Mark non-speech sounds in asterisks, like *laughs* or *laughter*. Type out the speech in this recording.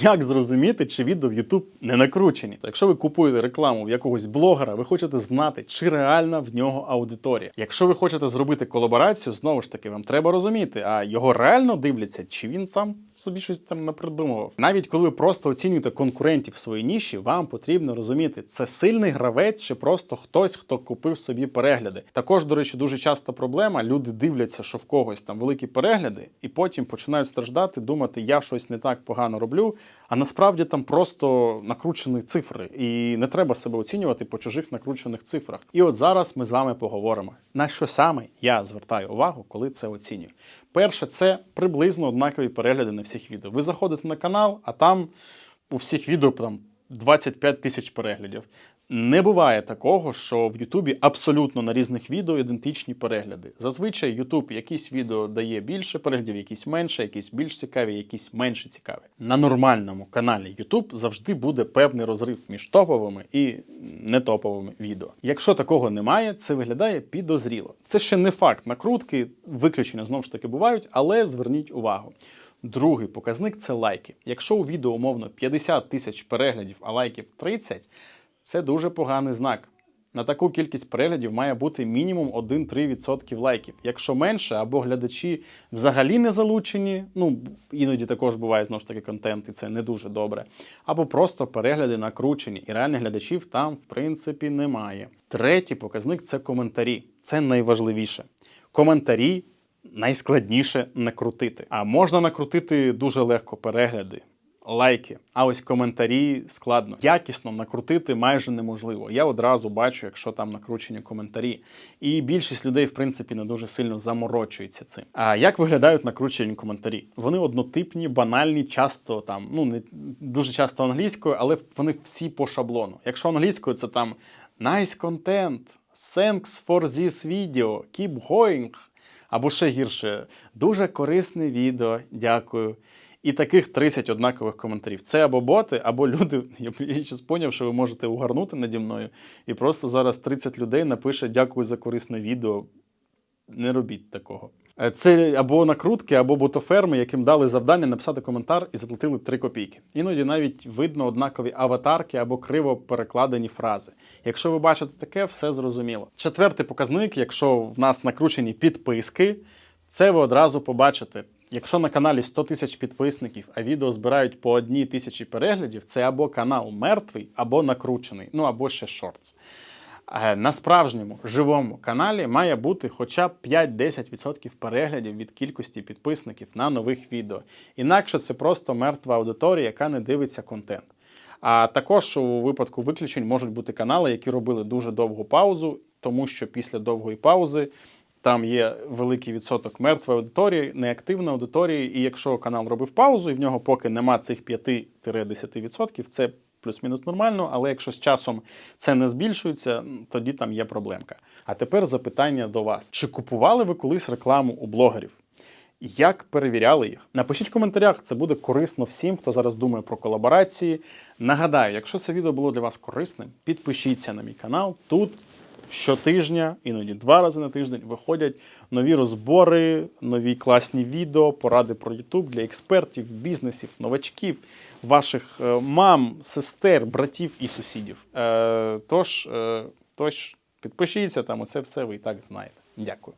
Як зрозуміти, чи відео в YouTube не накручені? Якщо ви купуєте рекламу в якогось блогера, ви хочете знати, чи реальна в нього аудиторія. Якщо ви хочете зробити колаборацію, знову ж таки, вам треба розуміти, а його реально дивляться, чи він сам собі щось там напридумував. Навіть коли ви просто оцінюєте конкурентів в своїй ніші, вам потрібно розуміти, це сильний гравець чи просто хтось, хто купив собі перегляди. Також, до речі, дуже часто проблема. Люди дивляться, що в когось там великі перегляди, і потім починають страждати, думати, я щось не так погано роблю. А насправді там просто накручені цифри, і не треба себе оцінювати по чужих накручених цифрах. І от зараз ми з вами поговоримо, на що саме я звертаю увагу, коли це оцінюю. Перше, це приблизно однакові перегляди на всіх відео. Ви заходите на канал, а там у всіх відео там 25 тисяч переглядів. Не буває такого, що в Ютубі абсолютно на різних відео ідентичні перегляди. Зазвичай Ютуб якісь відео дає більше переглядів, якісь менше, якісь більш цікаві, якісь менше цікаві. На нормальному каналі Ютуб завжди буде певний розрив між топовими і нетоповими відео. Якщо такого немає, це виглядає підозріло. Це ще не факт накрутки, виключення знову ж таки бувають, але зверніть увагу. Другий показник це лайки. Якщо у відео умовно 50 тисяч переглядів, а лайків 30, це дуже поганий знак. На таку кількість переглядів має бути мінімум 1-3% лайків. Якщо менше, або глядачі взагалі не залучені, ну іноді також буває знову ж таки контент, і це не дуже добре. Або просто перегляди накручені, і реальних глядачів там, в принципі, немає. Третій показник це коментарі. Це найважливіше. Коментарі найскладніше накрутити. А можна накрутити дуже легко перегляди. Лайки, а ось коментарі складно. Якісно накрутити майже неможливо. Я одразу бачу, якщо там накручені коментарі. І більшість людей, в принципі, не дуже сильно заморочується цим. А як виглядають накручені коментарі? Вони однотипні, банальні, часто там, ну не дуже часто англійською, але вони всі по шаблону. Якщо англійською, це там nice content, thanks for this video, keep going. Або ще гірше, дуже корисне відео, дякую. І таких 30 однакових коментарів. Це або боти, або люди. *laughs* Я, зараз зрозумів, що ви можете угарнути наді мною. І просто зараз 30 людей напише дякую за корисне відео. Не робіть такого. Е, Це або накрутки, або ботоферми, яким дали завдання написати коментар і заплатили 3 копійки. Іноді навіть видно однакові аватарки або криво перекладені фрази. Якщо ви бачите таке, все зрозуміло. Четвертий показник, якщо в нас накручені підписки, це ви одразу побачите. Якщо на каналі 100 тисяч підписників, а відео збирають по одній тисячі переглядів, це або канал мертвий, або накручений, ну або ще шортс. Е, На справжньому живому каналі має бути хоча б 5-10% переглядів від кількості підписників на нових відео. Інакше це просто мертва аудиторія, яка не дивиться контент. А також у випадку виключень можуть бути канали, які робили дуже довгу паузу, тому що після довгої паузи там є великий відсоток мертвої аудиторії, неактивної аудиторії. І якщо канал робив паузу, і в нього поки нема цих 5-10%, це плюс-мінус нормально, але якщо з часом це не збільшується, тоді там є проблемка. А тепер запитання до вас: чи купували ви колись рекламу у блогерів? Як перевіряли їх? Напишіть в коментарях, це буде корисно всім, хто зараз думає про колаборації. Нагадаю, якщо це відео було для вас корисним, підпишіться на мій канал. Тут щотижня, іноді два рази на тиждень, виходять нові розбори, нові класні відео, поради про YouTube для експертів, бізнесів, новачків, ваших е, мам, сестер, братів і сусідів. Е, тож, е, тож підпишіться там, усе все ви і так знаєте. Дякую.